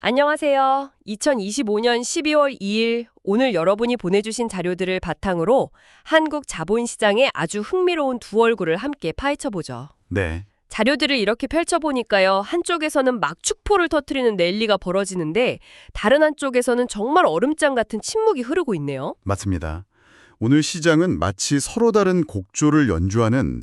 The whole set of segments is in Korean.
안녕하세요. 2025년 12월 2일 오늘 여러분이 보내주신 자료들을 바탕으로 한국 자본시장의 아주 흥미로운 두 얼굴을 함께 파헤쳐보죠. 네, 자료들을 이렇게 펼쳐보니까요. 한쪽에서는 막 축포를 터트리는 랠리가 벌어지는데 다른 한쪽에서는 정말 얼음장 같은 침묵이 흐르고 있네요. 맞습니다. 오늘 시장은 마치 서로 다른 곡조를 연주하는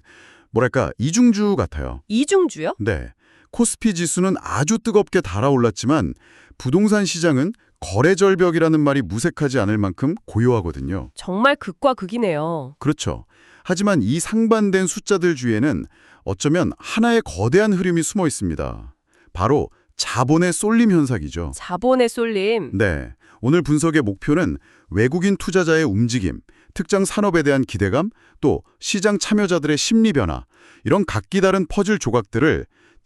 뭐랄까 이중주 같아요. 이중주요? 네, 코스피 지수는 아주 뜨겁게 달아올랐지만 부동산 시장은 거래 절벽이라는 말이 무색하지 않을 만큼 고요하거든요. 정말 극과 극이네요. 그렇죠. 하지만 이 상반된 숫자들 주위에는 어쩌면 하나의 거대한 흐름이 숨어 있습니다. 바로 자본의 쏠림 현상이죠. 자본의 쏠림. 네. 오늘 분석의 목표는 외국인 투자자의 움직임, 특정 산업에 대한 기대감, 또 시장 참여자들의 심리 변화, 이런 각기 다른 퍼즐 조각들을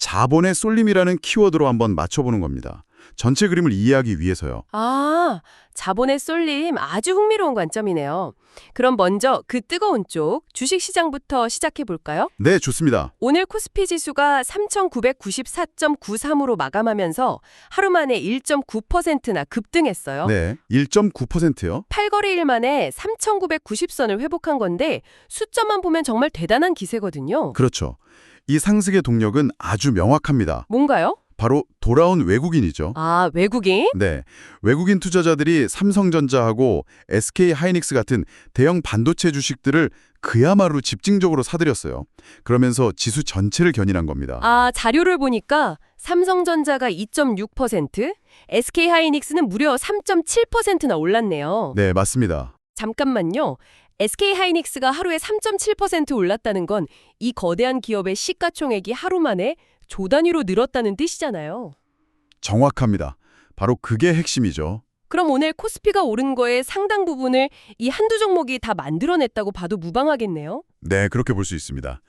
자본의 쏠림이라는 키워드로 한번 맞춰보는 겁니다. 전체 그림을 이해하기 위해서요. 아, 자본의 쏠림 아주 흥미로운 관점이네요. 그럼 먼저 그 뜨거운 쪽 주식시장부터 시작해 볼까요? 네, 좋습니다. 오늘 코스피 지수가 3,994.93으로 마감하면서 하루 만에 1.9%나 급등했어요. 네, 1.9%요. 8거래일 만에 3,990선을 회복한 건데 숫자만 보면 정말 대단한 기세거든요. 그렇죠. 이 상승의 동력은 아주 명확합니다. 뭔가요? 바로 돌아온 외국인이죠. 아, 외국인? 네, 외국인 투자자들이 삼성전자하고 SK 하이닉스 같은 대형 반도체 주식들을 그야말로 집중적으로 사들였어요. 그러면서 지수 전체를 견인한 겁니다. 아, 자료를 보니까 삼성전자가 2.6%, SK하이닉스는 무려 3.7%나 올랐네요. 네, 맞습니다. 잠깐만요. SK하이닉스가 하루에 3.7% 올랐다는 건 이 거대한 기업의 시가총액이 하루 만에 조 단위로 늘었다는 뜻이잖아요. 정확합니다. 바로 그게 핵심이죠. 그럼 오늘 코스피가 오른 거의 상당 부분을 이 한두 종목이 다 만들어냈다고 봐도 무방하겠네요. 네, 그렇게 볼 수 있습니다.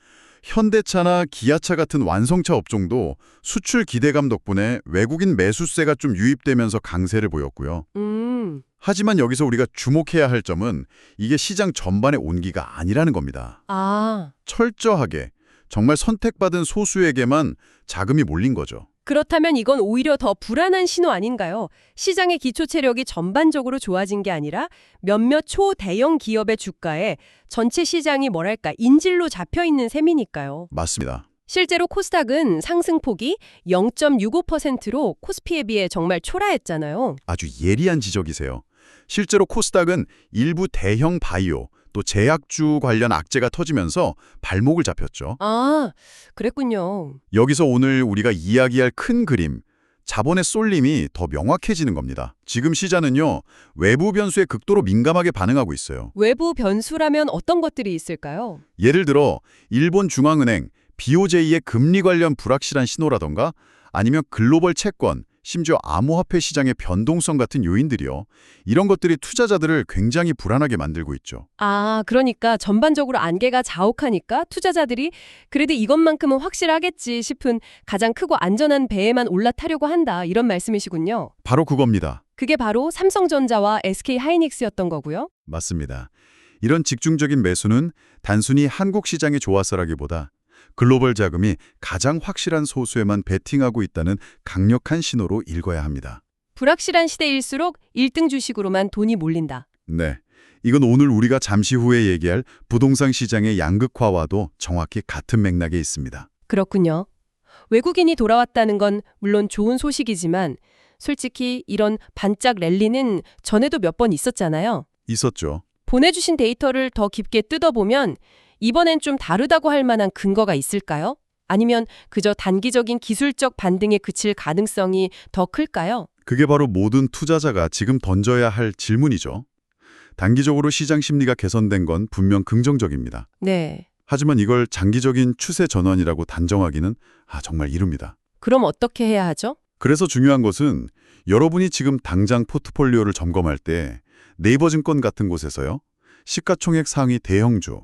현대차나 기아차 같은 완성차 업종도 수출 기대감 덕분에 외국인 매수세가 좀 유입되면서 강세를 보였고요. 음, 하지만 여기서 우리가 주목해야 할 점은 이게 시장 전반의 온기가 아니라는 겁니다. 아, 철저하게 정말 선택받은 소수에게만 자금이 몰린 거죠. 그렇다면 이건 오히려 더 불안한 신호 아닌가요? 시장의 기초 체력이 전반적으로 좋아진 게 아니라 몇몇 초대형 기업의 주가에 전체 시장이 뭐랄까 인질로 잡혀 있는 셈이니까요. 맞습니다. 실제로 코스닥은 상승폭이 0.65%로 코스피에 비해 정말 초라했잖아요. 아주 예리한 지적이세요. 실제로 코스닥은 일부 대형 바이오 또 제약주 관련 악재가 터지면서 발목을 잡혔죠. 아, 그랬군요. 여기서 오늘 우리가 이야기할 큰 그림, 자본의 쏠림이 더 명확해지는 겁니다. 지금 시장은요, 외부 변수에 극도로 민감하게 반응하고 있어요. 외부 변수라면 어떤 것들이 있을까요? 예를 들어 일본 중앙은행 BOJ의 금리 관련 불확실한 신호라던가 아니면 글로벌 채권, 심지어 암호화폐 시장의 변동성 같은 요인들이요. 이런 것들이 투자자들을 굉장히 불안하게 만들고 있죠. 아, 그러니까 전반적으로 안개가 자욱하니까 투자자들이 그래도 이것만큼은 확실하겠지 싶은 가장 크고 안전한 배에만 올라타려고 한다. 이런 말씀이시군요. 바로 그겁니다. 그게 바로 삼성전자와 SK하이닉스였던 거고요. 맞습니다. 이런 직중적인 매수는 단순히 한국 시장이 좋아서라기보다 글로벌 자금이 가장 확실한 소수에만 베팅하고 있다는 강력한 신호로 읽어야 합니다. 불확실한 시대일수록 1등 주식으로만 돈이 몰린다. 네. 이건 오늘 우리가 잠시 후에 얘기할 부동산 시장의 양극화와도 정확히 같은 맥락에 있습니다. 그렇군요. 외국인이 돌아왔다는 건 물론 좋은 소식이지만 솔직히 이런 반짝 랠리는 전에도 몇 번 있었잖아요. 있었죠. 보내주신 데이터를 더 깊게 뜯어보면 이번엔 좀 다르다고 할 만한 근거가 있을까요? 아니면 그저 단기적인 기술적 반등에 그칠 가능성이 더 클까요? 그게 바로 모든 투자자가 지금 던져야 할 질문이죠. 단기적으로 시장 심리가 개선된 건 분명 긍정적입니다. 네. 하지만 이걸 장기적인 추세 전환이라고 단정하기는 아 정말 이릅니다. 그럼 어떻게 해야 하죠? 그래서 중요한 것은 여러분이 지금 당장 포트폴리오를 점검할 때 네이버 증권 같은 곳에서요. 시가총액 상위 대형주,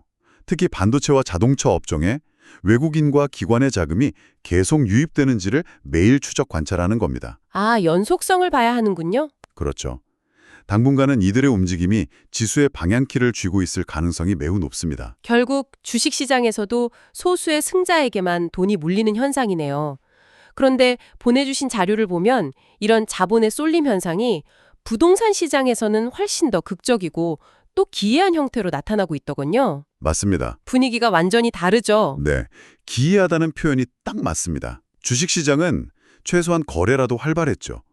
특히 반도체와 자동차 업종에 외국인과 기관의 자금이 계속 유입되는지를 매일 추적 관찰하는 겁니다. 아, 연속성을 봐야 하는군요. 그렇죠. 당분간은 이들의 움직임이 지수의 방향키를 쥐고 있을 가능성이 매우 높습니다. 결국 주식시장에서도 소수의 승자에게만 돈이 몰리는 현상이네요. 그런데 보내주신 자료를 보면 이런 자본의 쏠림 현상이 부동산 시장에서는 훨씬 더 극적이고 또 기이한 형태로 나타나고 있더군요. 맞습니다. 분위기가 완전히 다르죠. 네, 기이하다는 표현이 딱 맞습니다. 주식시장은 최소한 거래라도 활발했죠.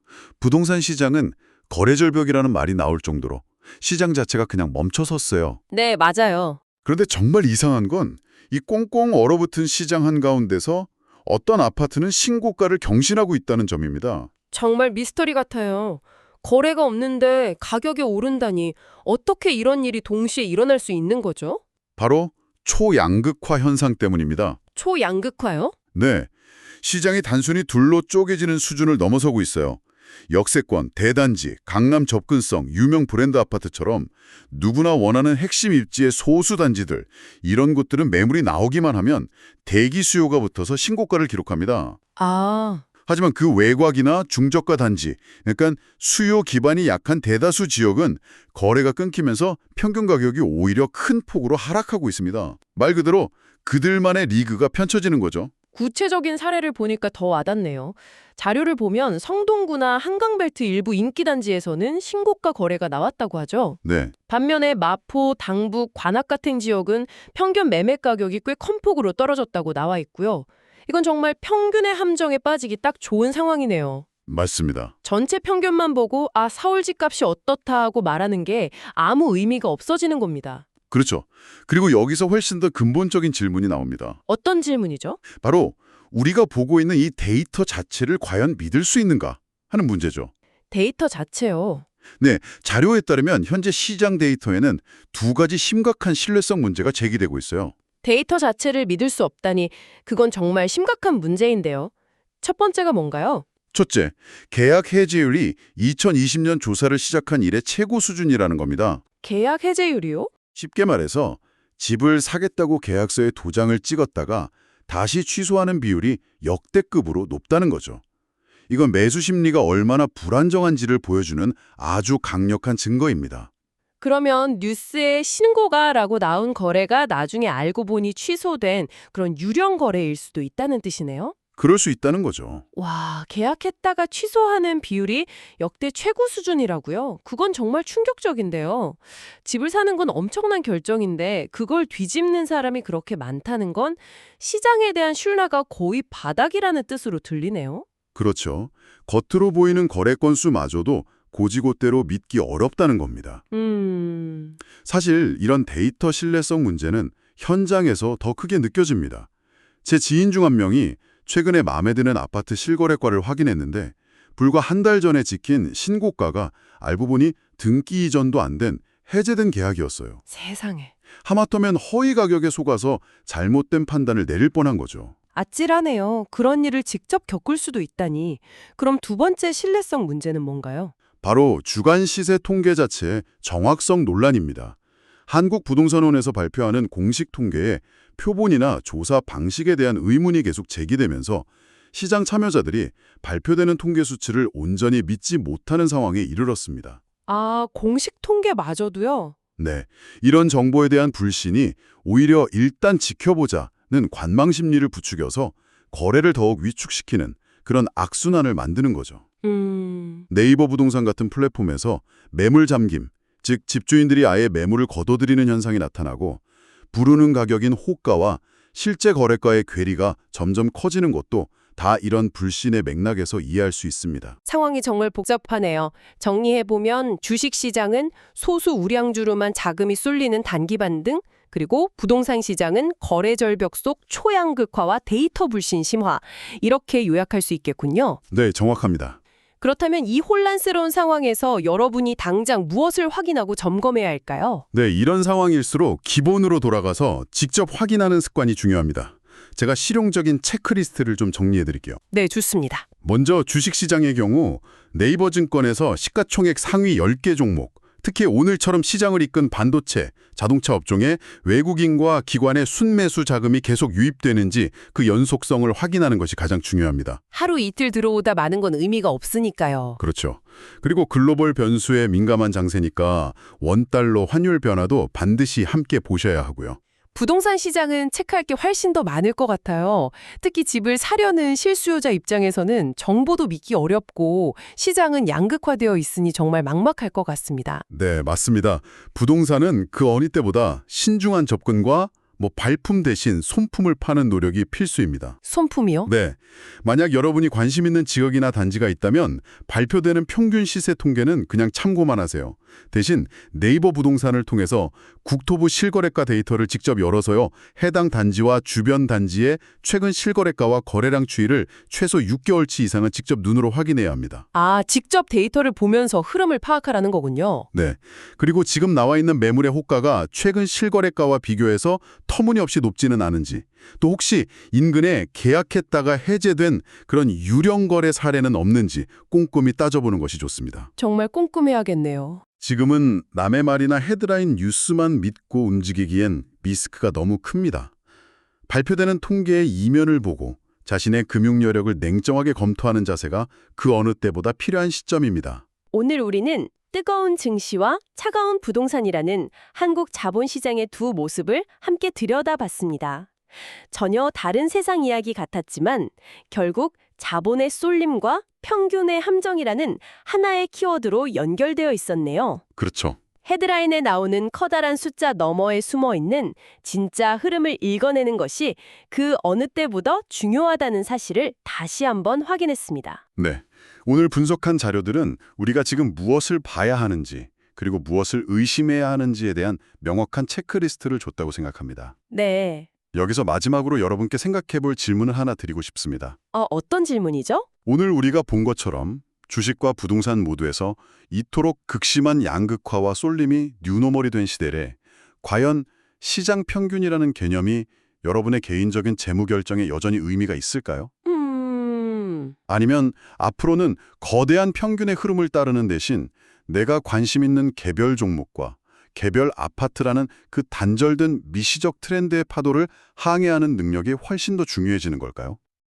부동산 시장은 거래 절벽이라는 말이 나올 정도로 시장 자체가 그냥 멈춰섰어요. 네, 맞아요. 그런데 정말 이상한 건 이 꽁꽁 얼어붙은 시장 한가운데서 어떤 아파트는 신고가를 경신하고 있다는 점입니다. 정말 미스터리 같아요. 거래가 없는데 가격이 오른다니 어떻게 이런 일이 동시에 일어날 수 있는 거죠? 바로 초양극화 현상 때문입니다. 초양극화요? 네, 시장이 단순히 둘로 쪼개지는 수준을 넘어서고 있어요. 역세권, 대단지, 강남 접근성, 유명 브랜드 아파트처럼 누구나 원하는 핵심 입지의 소수 단지들, 이런 곳들은 매물이 나오기만 하면 대기 수요가 붙어서 신고가를 기록합니다. 아, 하지만 그 외곽이나 중저가 단지, 그러니까 수요 기반이 약한 대다수 지역은 거래가 끊기면서 평균 가격이 오히려 큰 폭으로 하락하고 있습니다. 말 그대로 그들만의 리그가 펼쳐지는 거죠. 구체적인 사례를 보니까 더 와닿네요. 자료를 보면 성동구나 한강벨트 일부 인기 단지에서는 신고가 거래가 나왔다고 하죠. 네, 반면에 마포, 당북, 관악 같은 지역은 평균 매매 가격이 꽤 큰 폭으로 떨어졌다고 나와 있고요. 이건 정말 평균의 함정에 빠지기 딱 좋은 상황이네요. 맞습니다. 전체 평균만 보고 아 서울 집값이 어떻다 하고 말하는 게 아무 의미가 없어지는 겁니다. 그렇죠. 그리고 여기서 훨씬 더 근본적인 질문이 나옵니다. 어떤 질문이죠? 바로 우리가 보고 있는 이 데이터 자체를 과연 믿을 수 있는가 하는 문제죠. 데이터 자체요. 네, 자료에 따르면 현재 시장 데이터에는 두 가지 심각한 신뢰성 문제가 제기되고 있어요. 데이터 자체를 믿을 수 없다니 그건 정말 심각한 문제인데요. 첫 번째가 뭔가요? 첫째, 계약 해지율이 2020년 조사를 시작한 이래 최고 수준이라는 겁니다. 계약 해제율이요? 쉽게 말해서 집을 사겠다고 계약서에 도장을 찍었다가 다시 취소하는 비율이 역대급으로 높다는 거죠. 이건 매수 심리가 얼마나 불안정한지를 보여주는 아주 강력한 증거입니다. 그러면 뉴스에 신고가라고 나온 거래가 나중에 알고 보니 취소된 그런 유령 거래일 수도 있다는 뜻이네요. 그럴 수 있다는 거죠. 와, 계약했다가 취소하는 비율이 역대 최고 수준이라고요? 그건 정말 충격적인데요. 집을 사는 건 엄청난 결정인데 그걸 뒤집는 사람이 그렇게 많다는 건 시장에 대한 신뢰가 거의 바닥이라는 뜻으로 들리네요. 그렇죠. 겉으로 보이는 거래 건수마저도 고지고대로 믿기 어렵다는 겁니다. 음, 사실 이런 데이터 신뢰성 문제는 현장에서 더 크게 느껴집니다. 제 지인 중 한 명이 최근에 마음에 드는 아파트 실거래가를 확인했는데 불과 한 달 전에 지킨 신고가가 알고 보니 등기 이전도 안 된 해제된 계약이었어요. 세상에. 하마터면 허위 가격에 속아서 잘못된 판단을 내릴 뻔한 거죠. 아찔하네요. 그런 일을 직접 겪을 수도 있다니. 그럼 두 번째 신뢰성 문제는 뭔가요? 바로 주간 시세 통계 자체의 정확성 논란입니다. 한국부동산원에서 발표하는 공식 통계에 표본이나 조사 방식에 대한 의문이 계속 제기되면서 시장 참여자들이 발표되는 통계 수치를 온전히 믿지 못하는 상황에 이르렀습니다. 아, 공식 통계마저도요? 네, 이런 정보에 대한 불신이 오히려 일단 지켜보자는 관망 심리를 부추겨서 거래를 더욱 위축시키는 그런 악순환을 만드는 거죠. 음, 네이버 부동산 같은 플랫폼에서 매물 잠김, 즉 집주인들이 아예 매물을 거둬들이는 현상이 나타나고 부르는 가격인 호가와 실제 거래가의 괴리가 점점 커지는 것도 다 이런 불신의 맥락에서 이해할 수 있습니다. 상황이 정말 복잡하네요. 정리해보면 주식시장은 소수 우량주로만 자금이 쏠리는 단기 반등, 그리고 부동산 시장은 거래 절벽 속 초양극화와 데이터 불신 심화, 이렇게 요약할 수 있겠군요. 네, 정확합니다. 그렇다면 이 혼란스러운 상황에서 여러분이 당장 무엇을 확인하고 점검해야 할까요? 네, 이런 상황일수록 기본으로 돌아가서 직접 확인하는 습관이 중요합니다. 제가 실용적인 체크리스트를 좀 정리해 드릴게요. 네, 좋습니다. 먼저 주식시장의 경우 네이버 증권에서 시가총액 상위 10개 종목, 특히 오늘처럼 시장을 이끈 반도체, 자동차 업종에 외국인과 기관의 순매수 자금이 계속 유입되는지 그 연속성을 확인하는 것이 가장 중요합니다. 하루 이틀 들어오다 마는 건 의미가 없으니까요. 그렇죠. 그리고 글로벌 변수에 민감한 장세니까 원달러 환율 변화도 반드시 함께 보셔야 하고요. 부동산 시장은 체크할 게 훨씬 더 많을 것 같아요. 특히 집을 사려는 실수요자 입장에서는 정보도 믿기 어렵고 시장은 양극화되어 있으니 정말 막막할 것 같습니다. 네, 맞습니다. 부동산은 그 어느 때보다 신중한 접근과 뭐 발품 대신 손품을 파는 노력이 필수입니다. 손품이요? 네. 만약 여러분이 관심 있는 지역이나 단지가 있다면 발표되는 평균 시세 통계는 그냥 참고만 하세요. 대신 네이버 부동산을 통해서 국토부 실거래가 데이터를 직접 열어서요. 해당 단지와 주변 단지의 최근 실거래가와 거래량 추이를 최소 6개월치 이상은 직접 눈으로 확인해야 합니다. 아, 직접 데이터를 보면서 흐름을 파악하라는 거군요. 네. 그리고 지금 나와 있는 매물의 호가가 최근 실거래가와 비교해서 터무니없이 높지는 않은지, 또 혹시 인근에 계약했다가 해제된 그런 유령 거래 사례는 없는지 꼼꼼히 따져보는 것이 좋습니다. 정말 꼼꼼해야겠네요. 지금은 남의 말이나 헤드라인 뉴스만 믿고 움직이기엔 리스크가 너무 큽니다. 발표되는 통계의 이면을 보고 자신의 금융 여력을 냉정하게 검토하는 자세가 그 어느 때보다 필요한 시점입니다. 오늘 우리는 뜨거운 증시와 차가운 부동산이라는 한국 자본시장의 두 모습을 함께 들여다봤습니다. 전혀 다른 세상 이야기 같았지만 결국 자본의 쏠림과 평균의 함정이라는 하나의 키워드로 연결되어 있었네요. 그렇죠. 헤드라인에 나오는 커다란 숫자 너머에 숨어 있는 진짜 흐름을 읽어내는 것이 그 어느 때보다 중요하다는 사실을 다시 한번 확인했습니다. 네. 오늘 분석한 자료들은 우리가 지금 무엇을 봐야 하는지 그리고 무엇을 의심해야 하는지에 대한 명확한 체크리스트를 줬다고 생각합니다. 네. 여기서 마지막으로 여러분께 생각해 볼 질문을 하나 드리고 싶습니다. 어, 어떤 질문이죠? 오늘 우리가 본 것처럼 주식과 부동산 모두에서 이토록 극심한 양극화와 쏠림이 뉴노멀이 된 시대에 과연 시장 평균이라는 개념이 여러분의 개인적인 재무 결정에 여전히 의미가 있을까요? 음... 아니면 앞으로는 거대한 평균의 흐름을 따르는 대신 내가 관심 있는 개별 종목과 개별 아파트라는 그 단절된 미시적 트렌드의 파도를 항해하는 능력이 훨씬 더 중요해지는 걸까요?